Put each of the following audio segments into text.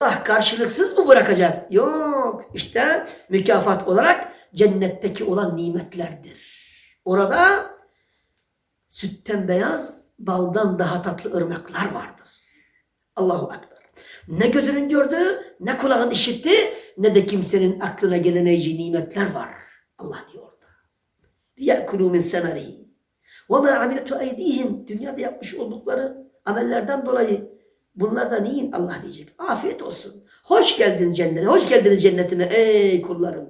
Allah karşılıksız mı bırakacak? Yok. İşte mükafat olarak cennetteki olan nimetlerdir. Orada sütten beyaz, baldan daha tatlı ırmaklar vardır. Allahu Ekber. Ne gözünün gördüğü, ne kulağın işitti, ne de kimsenin aklına geleneği nimetler var. Allah diyor orada. لِيَأْكُلُوا مِنْ ثَمَرِهِ وَمَا عَمِلَتُ اَيْد۪يهِمْ Dünyada yapmış oldukları amellerden dolayı bunlardan yiyin Allah diyecek. Afiyet olsun. Hoş geldin cennete. Hoş geldiniz cennetime ey kullarım.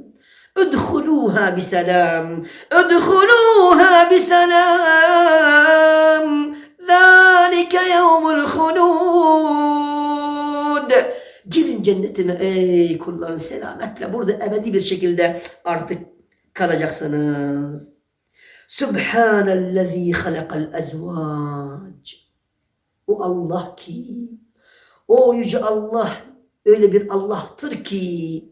Udhuluha biselam. Udhuluha biselam. Zalike yevmul hulud. Girin cennetime ey kullarım selametle. Burada ebedi bir şekilde artık kalacaksınız. Subhanellezî halakal ezvâc o Allah ki. O yüce Allah öyle bir Allah'tır ki.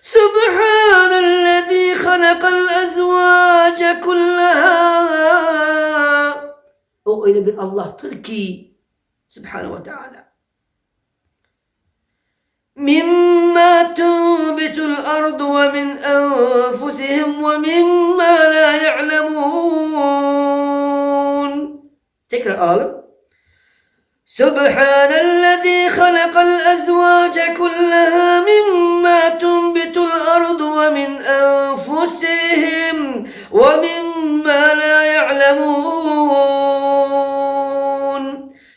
Subhanellezî halakal ezvâce kullahâ O öyle bir Allah'tır ki. Subhanahu ve Teala Mimma tunbitul ardu ve min enfusihim ve mimma la ya'lemun Tekrar alalım. سبحان الذي خلق الأزواج كلها مما تنبت الأرض ومن أنفسهم ومما لا يعلمون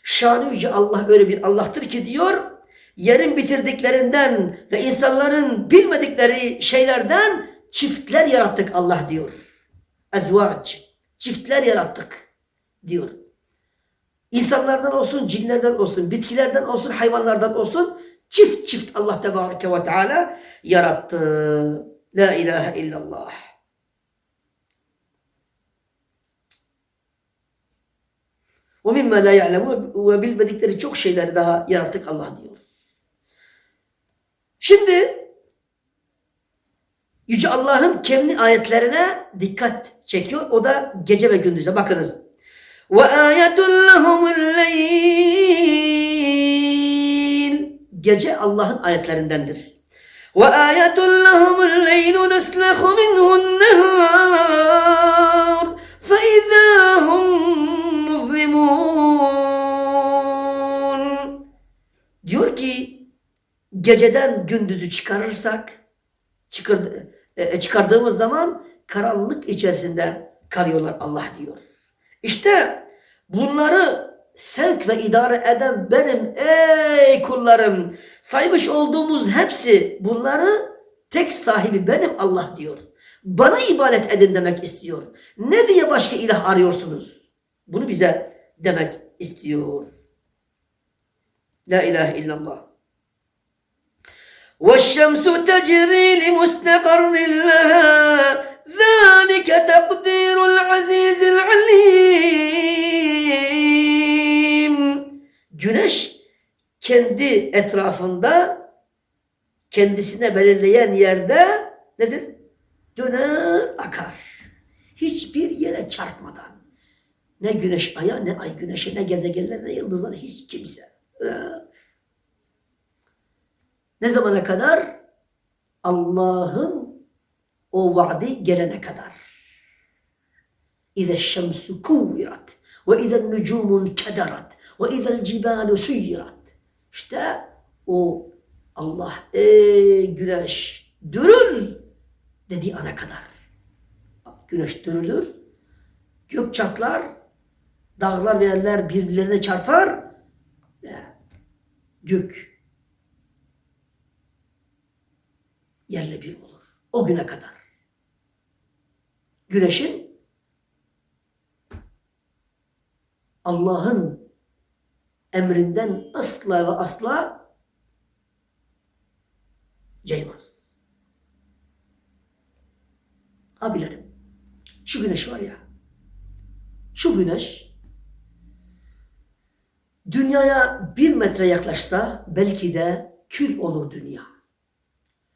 Şanı yüce Allah öyle bir Allah'tır ki diyor yerin bitirdiklerinden ve insanların bilmedikleri şeylerden çiftler yarattık Allah diyor. Ezvac. Çiftler yarattık diyor. İnsanlardan olsun, cinlerden olsun, bitkilerden olsun, hayvanlardan olsun çift çift Allah Tebareke ve Teala yarattı. La ilahe illallah. O mimme la ya'lemu ve bilmedikleri çok şeyleri daha yarattık Allah diyor. Şimdi Yüce Allah'ın kevni ayetlerine dikkat çekiyor. O da gece ve gündüze. Bakınız. Ayetun lehumul leyl. Gece Allah'ın ayetlerindendir. Lehumul leylu neslehu minhun nehar. Fe izâ hum muzlimun. Diyor ki geceden gündüzü çıkarırsak çıkar, e, çıkardığımız zaman karanlık içerisinde kalıyorlar Allah diyor. İşte bunları sevk ve idare eden benim ey kullarım. Saymış olduğumuz hepsi bunları tek sahibi benim Allah diyor. Bana ibadet edin demek istiyor. Ne diye başka ilah arıyorsunuz? Bunu bize demek istiyor. La ilahe illallah. والشمس تجري لمستقر لها ذلك تقدير العزيز العليم Güneş kendi etrafında kendisine belirleyen yerde nedir? Döner akar. Hiçbir yere çarpmadan. Ne güneş aya ne ay güneşe ne gezegenler ne yıldızlar hiç kimse. Ne zamana kadar? Allah'ın o vaadi gelene kadar. İze şemsu kuvvirat ve ize nücumun kederat ve ize cibalu suyirat. İşte o Allah ey güneş dürül dediği ana kadar. Güneş dürülür, gök çatlar, dağlar ve yerler birbirlerine çarpar ve gök yerle bir olur. O güne kadar. Güneşin Allah'ın emrinden asla ve asla caymaz. Abilerim, şu güneş var ya, şu güneş dünyaya bir metre yaklaşsa belki de kül olur dünya.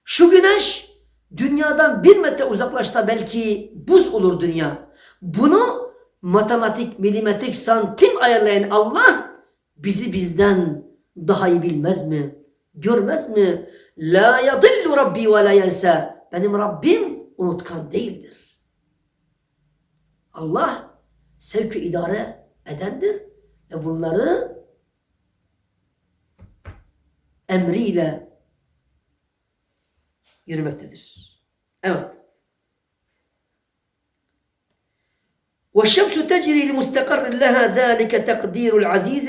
Şu güneş dünyadan bir metre uzaklaşsa belki buz olur dünya. Bunu matematik, milimetrik, santim ayarlayan Allah bizi bizden daha iyi bilmez mi? görmez mi? La yadillu Rabbi ve la yensa. Benim Rabbim unutkan değildir. Allah sevki idare edendir ve bunları emriyle yürümektedir. Evet. والشمس تجري لمستقر لها ذلك تقدير العزيز